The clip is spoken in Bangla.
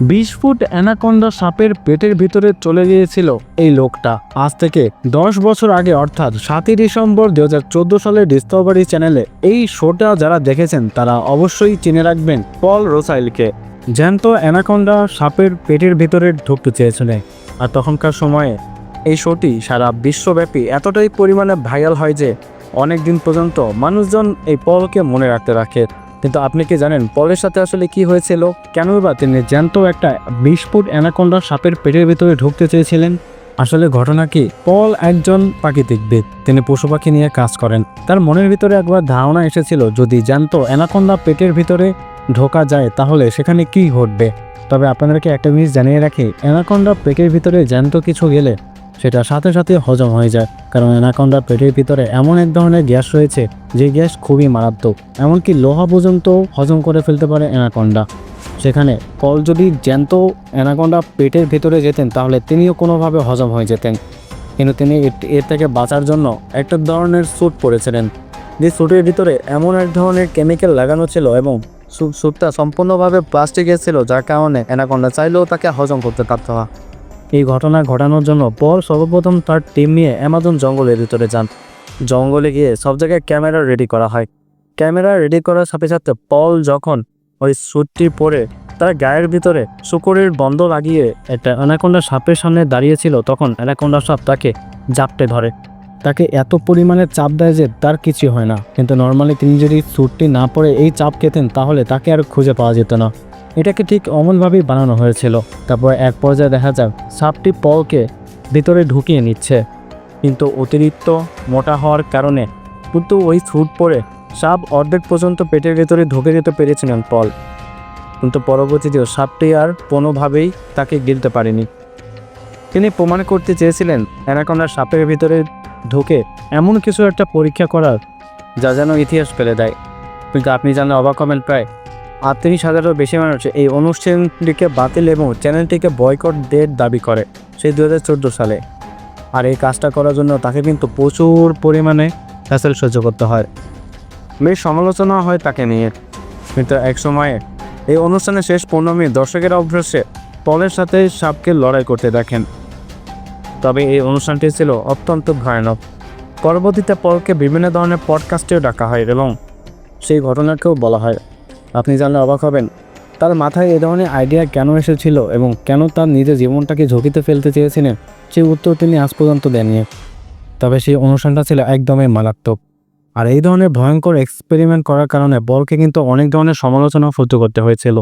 বিশ ফুট অ্যানাকন্ডা সাপের পেটের ভিতরে চলে গিয়েছিল এই লোকটা। আজ থেকে দশ বছর আগে, অর্থাৎ সাতই ডিসেম্বর দু হাজার চোদ্দ সালের ডিসকভারি চ্যানেলে এই শোটা যারা দেখেছেন, তারা অবশ্যই চিনে রাখবেন পল রোসাইলকে। জ্যান্ত অ্যানাকন্ডা সাপের পেটের ভিতরে ঢুকতে চেয়েছিলেন আর তখনকার সময়ে এই শোটি সারা বিশ্বব্যাপী এতটাই পরিমাণে ভাইরাল হয় যে অনেক দিন পর্যন্ত মানুষজন এই পলকে মনে রাখতে রাখে। কিন্তু আপনি কি জানেন, পলের সাথে আসলে কি হয়েছিল? কেন বা তিনি জ্যান্ত একটা বিশ ফুট অ্যানাকন্ডা সাপের পেটের ভিতরে ঢুকতে চেয়েছিলেন? আসলে ঘটনা কি? পল একজন প্রাকৃতিকবিদ তিনি পশু পাখি নিয়ে কাজ করেন। তার মনের ভিতরে একবার ধারণা এসেছিল, যদি জ্যান্ত অ্যানাকন্ডা পেটের ভিতরে ঢোকা যায়, তাহলে সেখানে কি ঘটবে? তবে আপনাদেরকে একটা জিনিস জানিয়ে রাখি, অ্যানাকন্ডা পেটের ভিতরে জ্যান্ত কিছু গেলে সেটা সাথে সাথে হজম হয়ে যায়, কারণ অ্যানাকন্ডার পেটের ভিতরে এমন এক ধরনের গ্যাস রয়েছে যে গ্যাস খুবই মারাত্মক, এমনকি লোহা পর্যন্ত হজম করে ফেলতে পারে অ্যানাকন্ডা। সেখানে কল যদি জ্যান্ত অ্যানাকন্ডা পেটের ভিতরে যেতেন, তাহলে তিনিও কোনোভাবে হজম হয়ে যেতেন। কিন্তু তিনি এর- থেকে বাঁচার জন্য একটা ধরনের স্যুট পরেছিলেন। যে স্যুটের ভিতরে এমন এক ধরনের কেমিক্যাল লাগানো ছিল এবং স্যু- স্যুটটা সম্পূর্ণভাবে প্লাস্টিকের ছিল, যার কারণে অ্যানাকন্ডা চাইলেও তাকে হজম করতে পারত না। এই ঘটনা ঘটানোর জন্য পল সর্বপ্রথম তার টিম নিয়ে অ্যামাজন জঙ্গলের ভিতরে যান। জঙ্গলে গিয়ে সব জায়গায় ক্যামেরা রেডি করা হয়। ক্যামেরা রেডি করার সাথে সাথে পল যখন ওই স্যুটটি পরে তার গায়ের ভিতরে শুকুরের বন্ধ লাগিয়ে একটা অ্যানাকোন্ডা সাপের সামনে দাঁড়িয়েছিল, তখন অ্যানাকোন্ডা সাপ তাকে জাপটে ধরে। তাকে এত পরিমাণে চাপ দেয় যে তার কিছু হয় না। কিন্তু নর্মালি তিনি যদি স্যুটটি না পরে এই চাপ খেতেন, তাহলে তাকে আর খুঁজে পাওয়া যেত না। এটাকে ঠিক অমনভাবেই বানানো হয়েছিল। তারপর এক পর্যায়ে দেখা যাক, সাপটি পলকে ভিতরে ঢুকিয়ে নিচ্ছে। কিন্তু অতিরিক্ত মোটা হওয়ার কারণে কিন্তু ওই স্যুট পরে সাপ অর্ধেক পর্যন্ত পেটের ভেতরে ঢুকে যেতে পেরেছিলেন পল। কিন্তু পরবর্তীতেও সাপটি আর কোনোভাবেই তাকে গিলতে পারেনি। তিনি প্রমাণ করতে চেয়েছিলেন অ্যানাকন্ডার সাপের ভিতরে ঢুকে এমন কিছু একটা পরীক্ষা করার, যা যেন ইতিহাস ফেলে দেয়। কিন্তু আপনি জানলে অবাক হবেন প্রায় আটত্রিশ হাজারেরও বেশি মানুষ এই অনুষ্ঠানটিকে বাতিল এবং চ্যানেলটিকে বয়কট ডেট দাবি করে সেই দু হাজার চোদ্দ সালে। আর এই কাজটা করার জন্য তাকে কিন্তু প্রচুর পরিমাণে হ্যাসেল সহ্য করতে হয়। বেশ সমালোচনা হয় তাকে নিয়ে। কিন্তু এক সময়ে এই অনুষ্ঠানের শেষ পনেরো মিনিট দর্শকের অভ্যাসে পলের সাথে সাপকে লড়াই করতে দেখেন। তবে এই অনুষ্ঠানটি ছিল অত্যন্ত ভয়ানক। পরবর্তীতে পলকে বিভিন্ন ধরনের পডকাস্টেও ডাকা হয় এবং সেই ঘটনাকেও বলা হয়। আপনি জানলে অবাক হবেন, তার মাথায় এ ধরনের আইডিয়া কেন এসেছিল এবং কেন তার নিজের জীবনটাকে ঝুঁকিতে ফেলতে চেয়েছিলেন? সেই উত্তর তিনি আজ পর্যন্ত দেননি। তবে সেই অনুষ্ঠানটা ছিল একদমই মারাত্মক। আর এই ধরনের ভয়ঙ্কর এক্সপেরিমেন্ট করার কারণে বলকে কিন্তু অনেক ধরনের সমালোচনা সহ্য করতে হয়েছিল।